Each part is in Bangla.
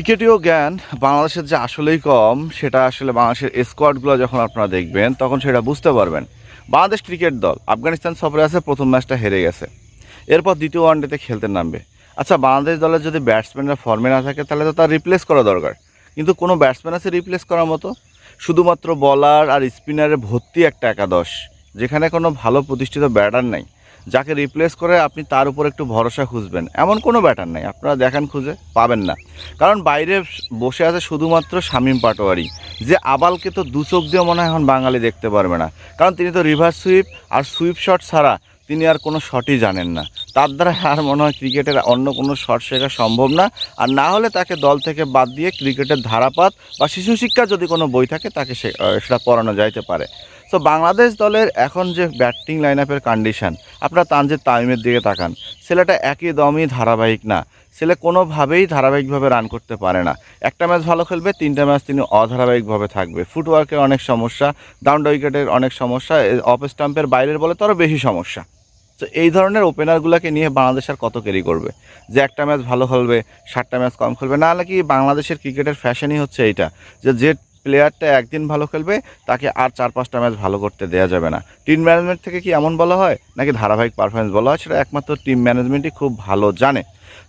ক্রিকেটীয় জ্ঞান বাংলাদেশের যে আসলেই কম, সেটা আসলে বাংলাদেশের স্কোয়াডগুলো যখন আপনারা দেখবেন, তখন সেটা বুঝতে পারবেন। বাংলাদেশ ক্রিকেট দল আফগানিস্তান সফরে আছে, প্রথম ম্যাচটা হেরে গেছে। এরপর দ্বিতীয় ওয়ানডেতে খেলতে নামবে। আচ্ছা বাংলাদেশ দলের যদি ব্যাটসম্যানরা ফর্মে না থাকে, তাহলে তো তার রিপ্লেস করা দরকার। কিন্তু কোনো ব্যাটসম্যান আছে রিপ্লেস করার মতো? শুধুমাত্র বলার আর স্পিনারে ভর্তি একটা একাদশ, যেখানে কোনো ভালো প্রতিষ্ঠিত ব্যাটার নাই। যাকে রিপ্লেস করে আপনি তার উপর একটু ভরসা খুঁজবেন। এমন কোনো ব্যাটার নাই, আপনারা দেখান খুঁজে পাবেন না। কারণ বাইরে বসে আছে শুধুমাত্র শামীম পাটোয়ারি, যে আবালকে তো দু চোখ দিয়ে মনে হয় এখন বাঙালি দেখতে পারবে না। কারণ তিনি তো রিভার্স সুইপ আর সুইপ শট ছাড়া তিনি আর কোনো শটই জানেন না। তার দ্বারা আর মনে হয় ক্রিকেটের অন্য কোনো শট শেখা সম্ভব না। আর না হলে তাকে দল থেকে বাদ দিয়ে ক্রিকেটের ধারাপাত বা শিশু শিক্ষা যদি কোনো বই থাকে, তাকে সেটা পড়ানো যাইতে পারে। তো বাংলাদেশ দলের এখন যে ব্যাটিং লাইন আপের কন্ডিশন আপনারা তানজিদ তামিমের দিকে তাকান। ছেলেটা একই দমই ধারাবাহিক না। ছেলে কোনোভাবেই ধারাবাহিকভাবে রান করতে পারে না। একটা ম্যাচ ভালো খেলবে, তিনটা ম্যাচ তিনি অধারাবাহিকভাবে থাকবে। ফুটওয়ার্কের অনেক সমস্যা ডাউন উইকেটের অনেক সমস্যা অফ স্টাম্পের বাইরের বলে তো আরও বেশি সমস্যা। তো এই ধরনের ওপেনারগুলোকে নিয়ে বাংলাদেশ আর কত ক্যারি করবে? যে একটা ম্যাচ ভালো খেলবে সাতটা ম্যাচ কম খেলবে, না হলে কি বাংলাদেশের ক্রিকেটের ফ্যাশনই হচ্ছে এইটা? যে যে প্লেয়ারটা একদিন ভালো খেলবে, তাকে আর চার পাঁচটা ম্যাচ ভালো করতে দেওয়া যাবে না। টিম ম্যানেজমেন্ট থেকে কি এমন বলা হয়? নাকি ধারাবাহিক পারফরমেন্স বলা হয়? সেটা একমাত্র টিম ম্যানেজমেন্টই খুব ভালো জানে।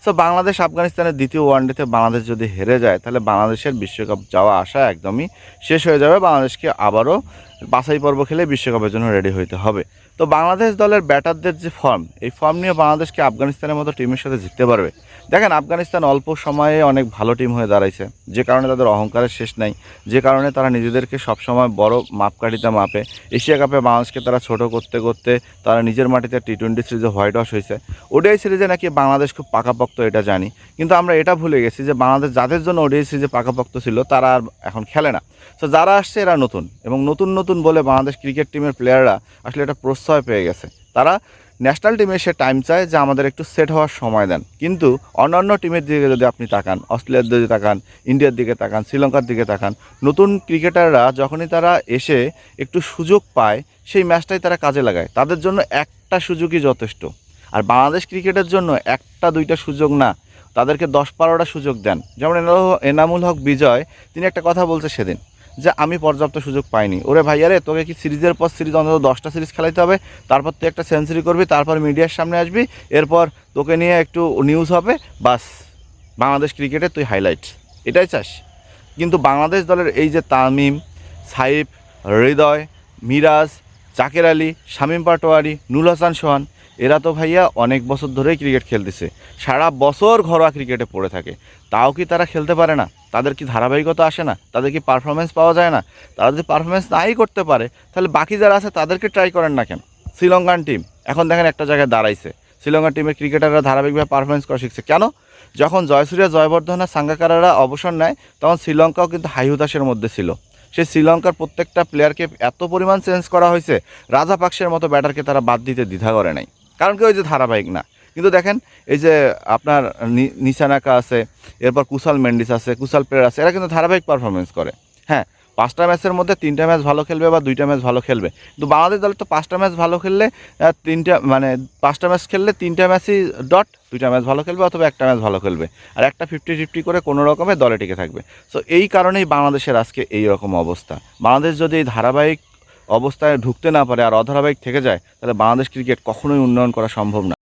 সো বাংলাদেশ, আফগানিস্তানের দ্বিতীয় ওয়ানডেতে বাংলাদেশ যদি হেরে যায়, তাহলে বাংলাদেশের বিশ্বকাপ যাওয়া আসা একদমই শেষ হয়ে যাবে। বাংলাদেশকে আবারও বাছাই পর্ব খেলে বিশ্বকাপের জন্য রেডি হইতে হবে। তো, বাংলাদেশ দলের ব্যাটারদের যে ফর্ম এই ফর্ম নিয়ে বাংলাদেশকে আফগানিস্তানের মতো টিমের সাথে জিততে পারবে। দেখেন, আফগানিস্তান অল্প সময়ে অনেক ভালো টিম হয়ে দাঁড়াইছে। যে কারণে তাদের অহংকারের শেষ নাই। যে কারণে তারা নিজেদেরকে সবসময় বড় মাপকাঠিতে মাপে। এশিয়া কাপে বাংলাদেশকে তারা ছোট করতে করতে তারা নিজের মাটিতে টি টোয়েন্টি সিরিজে হোয়াইট ওয়াশ হয়েছে। ওডিআই সিরিজে নাকি বাংলাদেশ খুব পাকাপোক্ত, এটা জানি। কিন্তু আমরা এটা ভুলে গেছি যে বাংলাদেশ যাদের জন্য ওডিআই সিরিজে পাকাপোক্ত ছিল, তারা আর এখন খেলে না। তো যারা আসছে এরা নতুন এবং নতুন নতুন বলে বাংলাদেশ ক্রিকেট টিমের প্লেয়াররা আসলে এটা প্রশ্রয় পেয়ে গেছে। তারা ন্যাশনাল টিমে সে টাইম চায় যে আমাদের একটু সেট হওয়ার সময় দেন। কিন্তু অন্যান্য টিমের দিকে যদি আপনি তাকান, অস্ট্রেলিয়ার দিকে তাকান, ইন্ডিয়ার দিকে তাকান, শ্রীলঙ্কার দিকে তাকান, নতুন ক্রিকেটাররা যখনই তারা এসে একটু সুযোগ পায়, সেই ম্যাচটাই তারা কাজে লাগায়। তাদের জন্য একটা সুযোগই যথেষ্ট। আর বাংলাদেশ ক্রিকেটের জন্য একটা, দুইটা সুযোগ না। তাদেরকে দশ বারোটা সুযোগ দেন। যেমন এনামুল- হক বিজয়, তিনি একটা কথা বলছে সেদিন, যে আমি পর্যাপ্ত সুযোগ পাইনি। ওরে ভাইয়া রে, তোকে কি সিরিজের পর সিরিজ, অন্তত দশটা সিরিজ খেলাইতে হবে? তারপর তুই একটা সেঞ্চুরি করবি, তারপর মিডিয়ার সামনে আসবি, এরপর তোকে নিয়ে একটু নিউজ হবে, বাস। বাংলাদেশ ক্রিকেটে তুই হাইলাইট এটাই চাস? কিন্তু বাংলাদেশ দলের এই যে তামিম, সাইফ, হৃদয়, মিরাজ, জাকের আলী, শামীম পাটোয়ারি, নুল হাসান সোহান এরা তো ভাইয়া অনেক বছর ধরেই ক্রিকেট খেলতেছে। সারা বছর ঘরোয়া ক্রিকেটে পড়ে থাকে। তাও কি তারা খেলতে পারে না? তাদের কি ধারাবাহিকতা আসে না? তাদের কি পারফরমেন্স পাওয়া যায় না? তারা যদি পারফরমেন্স নাই করতে পারে, তাহলে বাকি যারা আছে তাদেরকে ট্রাই করেন না কেন? শ্রীলঙ্কান টিম এখন দেখেন একটা জায়গায় দাঁড়াইছে। শ্রীলঙ্কার টিমের ক্রিকেটাররা ধারাবাহিকভাবে পারফরমেন্স করা শিখছে। কেন? যখন জয়সূর্য, জয়বর্ধন আর সাঙ্গাকারারা অবসর নেয়, তখন শ্রীলঙ্কাও কিন্তু হাই হুতাশের মধ্যে ছিল। সেই শ্রীলঙ্কার প্রত্যেকটা প্লেয়ারকে এত পরিমাণ চেঞ্জ করা হয়েছে, রাজা পাকসের মতো ব্যাটারকে তারা বাদ দিতে দ্বিধা করে নাই। কারণ কি ওই যে ধারাবাহিক না? কিন্তু দেখেন, এই যে আপনার নিশানাকা আছে, এরপর কুশাল মেন্ডিস আছে, কুশাল প্লেয়ার আছে, এরা কিন্তু ধারাবাহিক পারফরমেন্স করে। হ্যাঁ পাঁচটা ম্যাচের মধ্যে তিনটা ম্যাচ ভালো খেলবে বা দুইটা ম্যাচ ভালো খেলবে। কিন্তু বাংলাদেশ দলে তো পাঁচটা ম্যাচ ভালো খেললে তিনটা মানে পাঁচটা ম্যাচ খেললে তিনটা ম্যাচই ডট দুইটা ম্যাচ ভালো খেলবে অথবা একটা ম্যাচ ভালো খেলবে। আর একটা ফিফটি ফিফটি করে কোনো রকমে দলে টিকে থাকবে। সো এই কারণেই বাংলাদেশের আজকে এই রকম অবস্থা। বাংলাদেশ যদি এই ধারাবাহিক অবস্থায় ঢুকতে না পারে আর অধারাবাহিক থেকে যায়, তাহলে বাংলাদেশ ক্রিকেট কখনোই উন্নয়ন করা সম্ভব না।